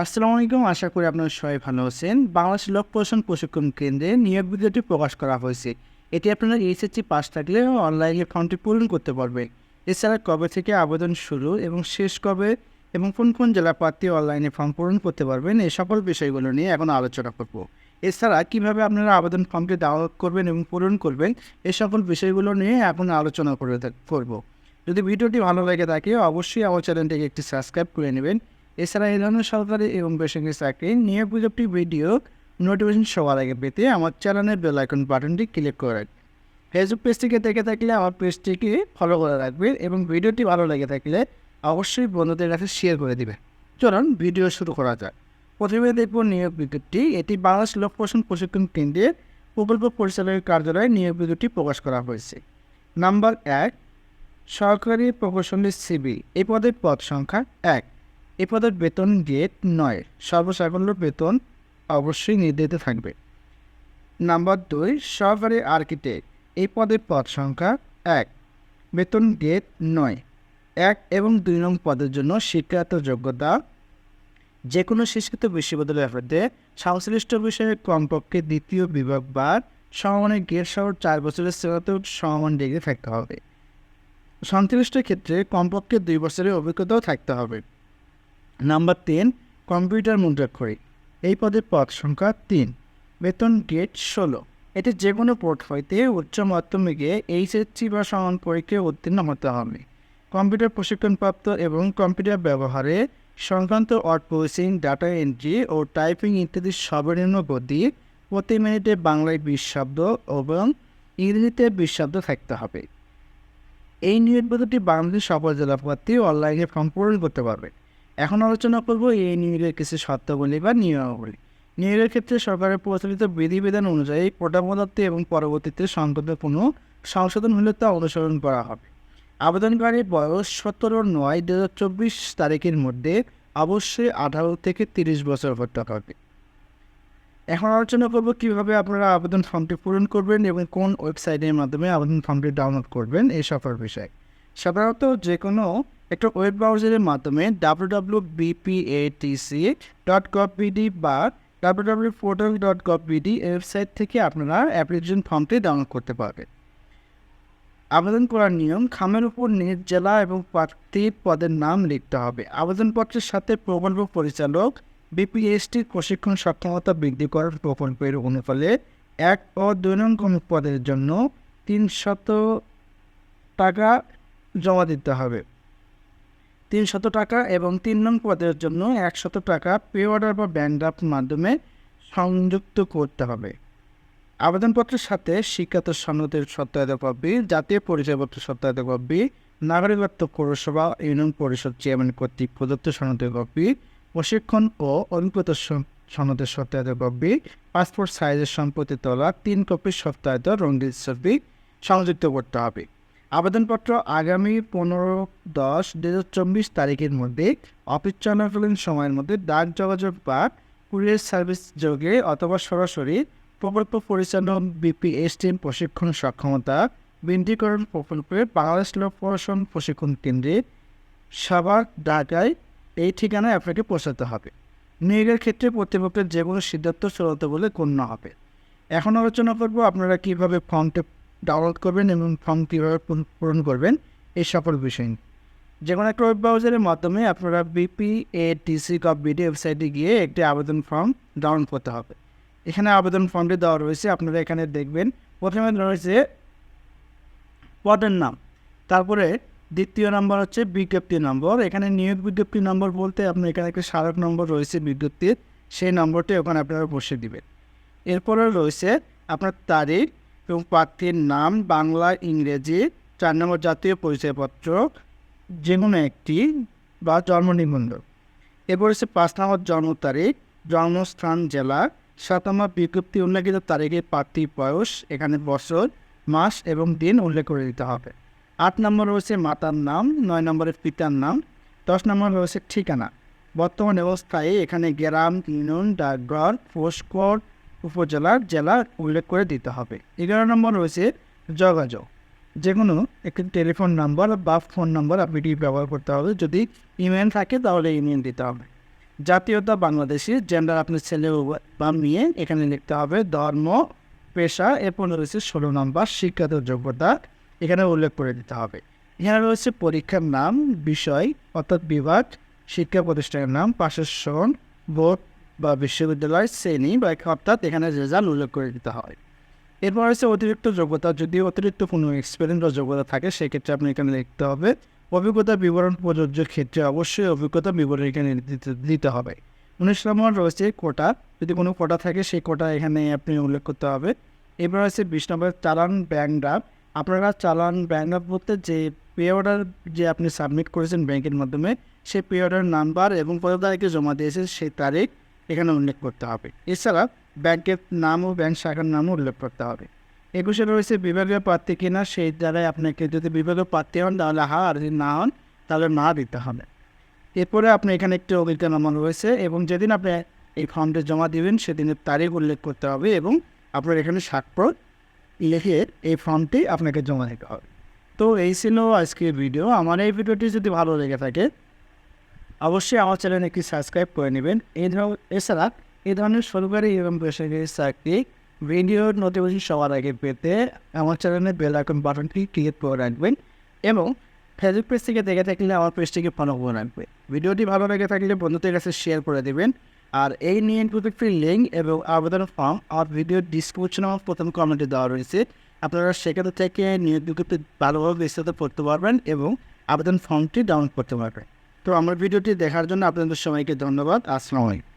আসসালামু আলাইকুম। আশা করি আপনারা সবাই ভালো আছেন। বাংলাদেশ লোক প্রশাসন প্রশিক্ষণ কেন্দ্রে নিয়োগ বিজ্ঞপ্তি প্রকাশ করা হয়েছে। এটি আপনারা এইচএসসি পাস থাকলে অনলাইনে ফর্মটি পূরণ করতে পারবেন। এছাড়া কবে থেকে আবেদন শুরু এবং শেষ কবে এবং কোন কোন জেলা প্রার্থী অনলাইনে ফর্ম পূরণ করতে পারবেন এই সকল বিষয়গুলো নিয়ে এখন আলোচনা করব। এছাড়া কীভাবে আপনারা আবেদন ফর্মটি ডাউনলোড করবেন এবং পূরণ করবেন এই সকল বিষয়গুলো নিয়ে এখন আলোচনা করে করব। যদি ভিডিওটি ভালো লাগে থাকে, অবশ্যই আমার চ্যানেলটিকে একটি সাবস্ক্রাইব করে নেবেন। এছাড়া এই ধরনের সরকারি এবং বেসরকারি চাকরি নিয়োগ বিজ্ঞপ্তি ভিডিও নোটিফিকেশন সবার আগে পেতে আমার চ্যানেলের বেল আইকন বাটনটি ক্লিক করে রাখবেন ফেসবুক পেজটিকে দেখে থাকলে আমার পেজটিকে ফলো করে রাখবেন এবং ভিডিওটি ভালো লেগে থাকলে অবশ্যই বন্ধুদের কাছে শেয়ার করে দিবেন। চলুন ভিডিও শুরু করা যাক। প্রথমে দেখব নিয়োগ বিজ্ঞপ্তি। এটি বাংলাদেশ লোক প্রশাসন প্রশিক্ষণ কেন্দ্রের প্রকল্প পরিচালকের কার্যালয়ে নিয়োগ বিজ্ঞপ্তি প্রকাশ করা হয়েছে। নাম্বার এক, সরকারি প্রকৌশলী সিবি এই পদের পদ সংখ্যা এক। এই পদের বেতন গেট নয় সর্বসাকল্য বেতন অবশ্যই নির্ধারিত থাকবে। নাম্বার দুই, সহকারী আর্কিটেক্ট। এই পদের পদ সংখ্যা এক, বেতন গেট নয়। এক এবং দুই নং পদের জন্য শিক্ষাগত যোগ্যতা যে কোনো শিক্ষিত বিশ্ববিদ্যালয়ের হতে সংশ্লিষ্ট বিষয়ে কমপক্ষে দ্বিতীয় বিভাগ বা সমমানের গেট সহ চার বছরের স্নাতক সমমান ডিগ্রি থাকতে হবে। সংশ্লিষ্ট ক্ষেত্রে কমপক্ষে দুই বছরের অভিজ্ঞতাও থাকতে হবে। নাম্বার তিন, কম্পিউটার মুদ্রাক্ষরিক এই পদের পদ সংখ্যা তিন। বেতন গেট ষোলো। এটি যে কোনো পোর্ট হইতে উচ্চ মাধ্যমিকে এইচএসসি বা সমান পরীক্ষায় উত্তীর্ণ হতে হবে। কম্পিউটার প্রশিক্ষণপ্রাপ্ত এবং কম্পিউটার ব্যবহারে সংক্রান্ত ওয়ার্ড প্রসেসিং, ডাটা এন্ট্রি ও টাইপিং ইত্যাদি সর্বনিম্ন গতি প্রতি মিনিটে বাংলায় বিশ শব্দ এবং ইংরেজিতে বিশ শব্দ থাকতে হবে। এই নিয়োগ পদ্ধতি বাংলাদেশ সকল জেলা প্রার্থী অনলাইনে ফর্ম পূরণ করতে পারবে। এখন আলোচনা করব এই নিয়োগের কিছু শর্তাবলী বা নিয়মাবলী। নিয়োগের ক্ষেত্রে সরকারের প্রচলিত বিধিবিধান অনুযায়ী কোটা এবং পরবর্তীতে সংকটে কোনো সংশোধন হলে তা অনুসরণ করা হবে। আবেদনকারীর বয়স সতেরো নয় দু হাজার চব্বিশ তারিখের মধ্যে অবশ্যই আঠারো থেকে তিরিশ বছর হতে হবে। এখন আলোচনা করব কীভাবে আপনারা আবেদন ফর্মটি পূরণ করবেন এবং কোন ওয়েবসাইটের মাধ্যমে আবেদন ফর্মটি ডাউনলোড করবেন এই সকল বিষয়ে। সাধারণত যে কোনো একটা ওয়েব ব্রাউজারের মাধ্যমে W W BPATC dot BD বা W W portal dot BD website থেকে আপনারা অ্যাপ্লিকেশন ফর্মটি ডাউনলোড করতে পারবেন। আবেদন করার নিয়ম, খামের উপর নিজ জেলা এবং প্রার্থী পদের নাম লিখতে হবে। আবেদনপত্রের সাথে প্রকল্প পরিচালক বিপিএসটির প্রশিক্ষণ সক্ষমতা বৃদ্ধি করার প্রকল্পের অনুফলে এক ও দুই নং পদের জন্য তিনশত টাকা জমা দিতে হবে। তিনশত টাকা এবং তিন নং পদের জন্য একশত টাকা পে অর্ডার বা ড্রাফট মাধ্যমে সংযুক্ত করতে হবে। আবেদনপত্রের সাথে শিক্ষাত সনদের সত্যায়িত কপি জাতীয় পরিচয়পত্র সত্যায়িত কপি নাগরিকত্ব পৌরসভা, ইউনিয়ন পরিষদ চেয়ারম্যান কর্তৃক প্রদত্ত সনদের কপি প্রশিক্ষণ ও অভিজ্ঞতা সন- সনদের সত্যায়িত কপি পাসপোর্ট সাইজের সম্পত্তি তোলা, তিন কপি সত্যায়িত রঙিন ছবি সংযুক্ত করতে হবে। আবেদনপত্র আগামী পনেরো দশ দু হাজার চব্বিশ তারিখের মধ্যে অফিস চলাকালীন সময়ের মধ্যে ডাক যোগাযোগ বা কুরিয়ার সার্ভিস যোগে অথবা সরাসরি প্রকল্প পরিচালক বিপিএসটির প্রশিক্ষণ সক্ষমতা বিন্দ্রীকরণ প্রকল্পে বাংলাদেশ লোক প্রশাসন প্রশিক্ষণ কেন্দ্রে সবার ঢাকায় এই ঠিকানায় আপনাকে পৌঁছাতে হবে। নিয়োগের ক্ষেত্রে কর্তৃপক্ষের যে কোনো সিদ্ধান্ত চূড়ান্ত বলে গণ্য হবে। এখন আলোচনা করব আপনারা কীভাবে ফর্মটা ডাউনলোড করবেন এবং ফর্ম কীভাবে পূরণ- করবেন, এই সকল বিষয় যে কোনো একটা ওয়েব ব্রাউজারের মাধ্যমে আপনারা বিপিএটিসি কপ বিডি ওয়েবসাইটে গিয়ে একটি আবেদন ফর্ম ডাউনলোড করতে হবে। এখানে আবেদন ফর্মটি দেওয়া রয়েছে, আপনারা এখানে দেখবেন, প্রথমে রয়েছে পদের নাম, তারপরে দ্বিতীয় নম্বর হচ্ছে বিজ্ঞপ্তি নম্বর। এখানে নিয়োগ বিজ্ঞপ্তি নম্বর বলতে আপনার এখানে একটা স্মারক নম্বর রয়েছে বিজ্ঞপ্তির, সেই নম্বরটি ওখানে আপনারা বসে দিবেন। এরপরে রয়েছে আপনার তারিখ এবং প্রার্থীর নাম বাংলা ইংরেজি, চার নম্বর জাতীয় পরিচয়পত্র, যে কোনো একটি, বা জন্ম নিবন্ধন। এরপর হচ্ছে পাঁচ নম্বর জন্ম তারিখ, জন্মস্থান, জেলা সাত নম্বর বিজ্ঞপ্তি উল্লেখিত তারিখে প্রার্থীর বয়স, এখানে বছর, মাস এবং দিন উল্লেখ করে দিতে হবে। আট নম্বর রয়েছে মাতার নাম, নয় নম্বরে পিতার নাম, দশ নম্বর রয়েছে ঠিকানা। বর্তমান অবস্থায় এখানে গ্রাম, ইউনিয়ন, ডাকঘর পোস্টকোড উপজেলার জেলা উল্লেখ করে দিতে হবে। এগারো নম্বর রয়েছে যোগাযোগ। যে কোনো একটি টেলিফোন নাম্বার বা ফোন নাম্বার আপনি ব্যবহার করতে হবে। যদি ইমেল থাকে তাহলে ইমেল দিতে হবে। জাতীয়তা বাংলাদেশি জেন্ডার আপনার ছেলে বা মেয়ে, এখানে লিখতে হবে ধর্ম, পেশা, এরপর রয়েছে ষোলো নম্বর শিক্ষাত যোগ্যতা, এখানে উল্লেখ করে দিতে হবে। এখানে রয়েছে পরীক্ষার নাম, বিষয়, অর্থাৎ বিভাগ, শিক্ষা প্রতিষ্ঠানের নাম, পাশের সন বোর্ড বা বিশ্ববিদ্যালয় শ্রেণি বা অর্থাৎ এখানে রেজাল্ট উল্লেখ করে দিতে হয়। এরপর হচ্ছে অতিরিক্ত যোগ্যতা। যদি অতিরিক্ত কোনো এক্সপিরিয়েন্স বা যোগ্যতা থাকে, সেক্ষেত্রে আপনি এখানে লিখতে হবে, অভিজ্ঞতা বিবরণ প্রযোজ্য ক্ষেত্রে অবশ্যই অভিজ্ঞতা বিবরণ এখানে দিতে হবে। উনিশ নম্বর রয়েছে কোটা। যদি কোনো কোটা থাকে, সেই কোটা এখানে আপনি উল্লেখ করতে হবে। এবার হচ্ছে বিশ নম্বর চালান ড্রাফট আপনারা চালান ড্রাফট বলতে যে পে অর্ডার যে আপনি সাবমিট করেছেন ব্যাংকের মাধ্যমে, সেই পে অর্ডার নাম্বার এবং কত তারিখে জমা দিয়েছে সেই তারিখ এখানে উল্লেখ করতে হবে। এছাড়া ব্যাংকের নাম ও ব্যাংক শাখার নামও উল্লেখ করতে হবে। একুশে রয়েছে বিভাগীয় প্রার্থী কিনা, সেই দ্বারাই আপনাকে যদি বিভাগীয় প্রার্থী হন, তাহলে হা, আর যদি না হন, তাহলে না দিতে হবে। এরপরে আপনি এখানে একটি অভিজ্ঞতা নামা রয়েছে এবং যেদিন আপনি এই ফর্মটি জমা দিবেন, সেদিনের তারিখ উল্লেখ করতে হবে এবং আপনার এখানে স্বাক্ষর লিখে এই ফর্মটি আপনাকে জমা দিতে হবে। তো এই ছিল আজকের ভিডিও। আমার এই ভিডিওটি যদি ভালো লেগে থাকে অবশ্যই আমার চ্যানেল একটি সাবস্ক্রাইব করে নেবেন। এই ধরনের, এছাড়া এই ধরনের সরকারি এবং বেসরকারি চাকরি ভিডিওর নোটিফিকেশন সবার আগে পেতে আমার চ্যানেলের বেল আইকন বাটনটি ক্লিক করে রাখবেন এবং ফেসবুক পেজ থেকে দেখে থাকলে আমার পেজটিকে ফলো করে রাখবেন ভিডিওটি ভালো লেগে থাকলে বন্ধুদের কাছে শেয়ার করে দেবেন। আর এই নিয়ে প্রত্যেকটি লিঙ্ক এবং আবেদন ফর্ম আর ভিডিও ডিসক্রিপশন আমার প্রথম কমেন্টে দেওয়া রয়েছে। আপনারা সেখান থেকে নিয়োগ বিজ্ঞপ্তি ভালোভাবে বিস্তারিত পড়তে পারবেন এবং আবেদন ফর্মটি ডাউনলোড করতে পারবেন। তো আমার ভিডিওটি দেখার জন্য আপনাদের সবাইকে ধন্যবাদ। আসসালামু আলাইকুম।